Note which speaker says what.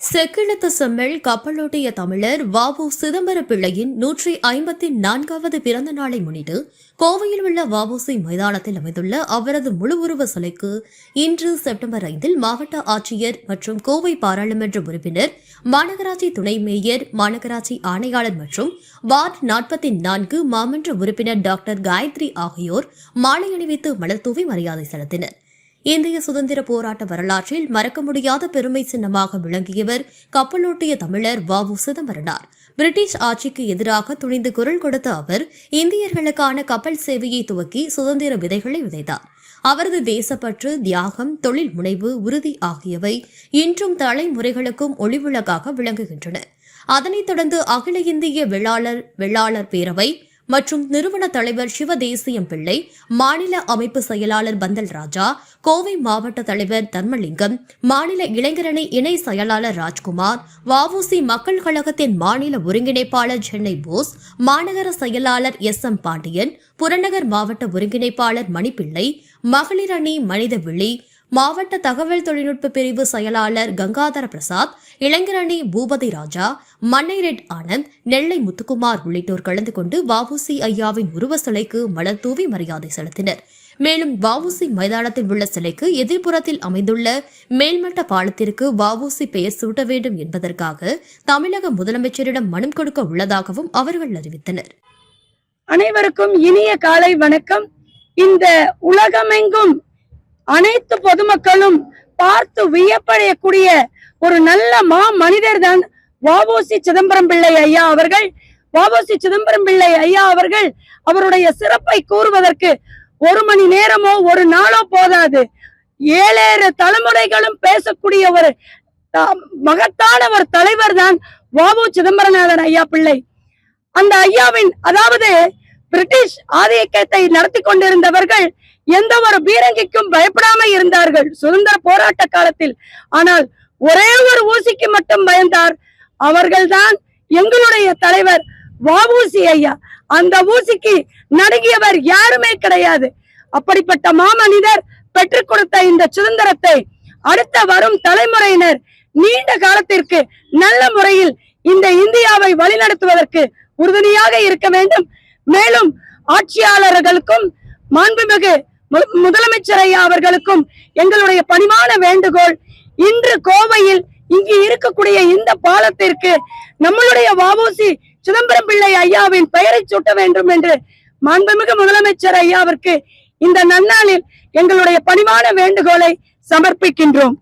Speaker 1: செக்கிழத்து செம்மல் கப்பலோட்டிய தமிழர் வாவு சிதம்பர பிள்ளையின் நூற்றி ஐம்பத்தி நான்காவது பிறந்த நாளை முன்னிட்டு கோவையில் உள்ள வஉசி மைதானத்தில் அமைந்துள்ள அவரது முழு உருவ சிலைக்கு இன்று செப்டம்பர் ஐந்தில் மாவட்ட ஆட்சியர் மற்றும் கோவை பாராளுமன்ற உறுப்பினர் மாநகராட்சி துணை மேயர் மாநகராட்சி ஆணையாளர் மற்றும் வார்டு நாற்பத்தி நான்கு மாமன்ற உறுப்பினர் டாக்டர் காயத்ரி ஆகியோர் மாலை அணிவித்து மலர் தூவி மரியாதை செலுத்தினர். இந்திய சுதந்திர போராட்ட வரலாற்றில் மறக்க முடியாத பெருமை சின்னமாக விளங்கியவர் கப்பலோட்டிய தமிழர் வ.உ. சிதம்பரனார் பிரிட்டிஷ் ஆட்சிக்கு எதிராக துணிந்து குரல் கொடுத்த அவர் இந்தியர்களுக்கான கப்பல் சேவையை துவக்கி சுதந்திர விதைகளை விதைத்தார் அவரது தேசப்பற்று தியாகம் தொழில் முனைவு உறுதி ஆகியவை இன்றும் தலைமுறைகளுக்கும் ஒளிவிளக்காக விளங்குகின்றன அதனைத் தொடர்ந்து அகில இந்திய வெள்ளாளர் வெள்ளாளர் பேரவை மற்றும் நிறுவன தலைவர் சிவதேசியம் பிள்ளை மாநில அமைப்பு செயலாளர் பந்தல் ராஜா கோவை மாவட்ட தலைவர் தர்மலிங்கம் மாநில இளைஞரணி இணை செயலாளர் ராஜ்குமார் வவுசி மக்கள் கழகத்தின் மாநில ஒருங்கிணைப்பாளர் சென்னை போஸ் மாநகர செயலாளர் எஸ் எம் பாண்டியன் புறநகர் மாவட்ட ஒருங்கிணைப்பாளர் மணிப்பிள்ளை மகளிர் அணி மனிதவிழி மாவட்ட தகவல் தொழில்நுட்ப பிரிவு செயலாளர் கங்காதர பிரசாத் இளைஞரணி பூபதி ராஜா மன்னை ரெட் ஆனந்த் நெல்லை முத்துக்குமார் உள்ளிட்டோர் கலந்து கொண்டு வஉசி ஐயாவின் உருவ சிலைக்கு மலர் தூவி மரியாதை செலுத்தினர். மேலும் வஉசி மைதானத்தில் உள்ள சிலைக்கு எதிர்ப்புறத்தில் அமைந்துள்ள மேல்மட்ட பாலத்திற்கு வஉசி பெயர் சூட்ட வேண்டும் என்பதற்காக தமிழக முதலமைச்சரிடம் மனம் கொடுக்க உள்ளதாகவும் அவர்கள் அறிவித்தனர்.
Speaker 2: அனைவருக்கும் இனிய காலை வணக்கம். இந்த உலகமெங்கும் அனைத்து பொதுமக்களும் பார்த்து வியப்படையக்கூடிய ஒரு நல்ல மா மனிதர் தான் வாவோசி சிதம்பரம் பிள்ளை ஐயா அவர்கள். வாவோசி சிதம்பரம் பிள்ளை ஐயா அவர்கள் அவருடைய சிறப்பை கூறுவதற்கு ஒரு மணி நேரமோ ஒரு நாளோ போதாது. ஏழேறு தலைமுறைகளும் பேசக்கூடிய ஒரு த- மகத்தான ஒரு தலைவர் தான் வாவு சிதம்பரநாதன் ஐயா பிள்ளை. அந்த ஐயாவின் அதாவது பிரிட்டிஷ் ஆதிக்கத்தை நடத்தி கொண்டிருந்தவர்கள் எந்த ஒரு பீரங்கிக்கும் பயப்படாம இருந்தார்கள். சுதந்திர போராட்ட காலத்தில். ஆனால் ஒரே ஒரு ஊசிக்கு மட்டும் பயந்தார். அவர்கள்தான் எங்களுடைய தலைவர் வாவூசி ஐயா. அந்த ஊசிக்கு நடுங்கியவர் யாருமே கிடையாது. அப்படிப்பட்ட மாமனிதர் பெற்றுக் கொடுத்த இந்த சுதந்திரத்தை அடுத்த வரும் தலைமுறையினர் நீண்ட காலத்திற்கு நல்ல முறையில் இந்த இந்தியாவை வழிநடத்துவதற்கு உறுதுணையாக இருக்க வேண்டும். மேலும் ஆட்சியாளர்களுக்கும் மாண்புமிகு மு- முதலமைச்சர் ஐயா அவர்களுக்கும் எங்களுடைய பணிவான வேண்டுகோள் இன்று கோவையில் இங்கு இருக்கக்கூடிய இந்த பாலத்திற்கு நம்மளுடைய வாவோசி சிதம்பரம் பிள்ளை ஐயாவின் பெயரை சூட்ட வேண்டும் என்று மாண்புமிகு முதலமைச்சர் ஐயாவிற்கு இந்த நன்னாளில் எங்களுடைய பணிவான வேண்டுகோளை சமர்ப்பிக்கின்றோம்.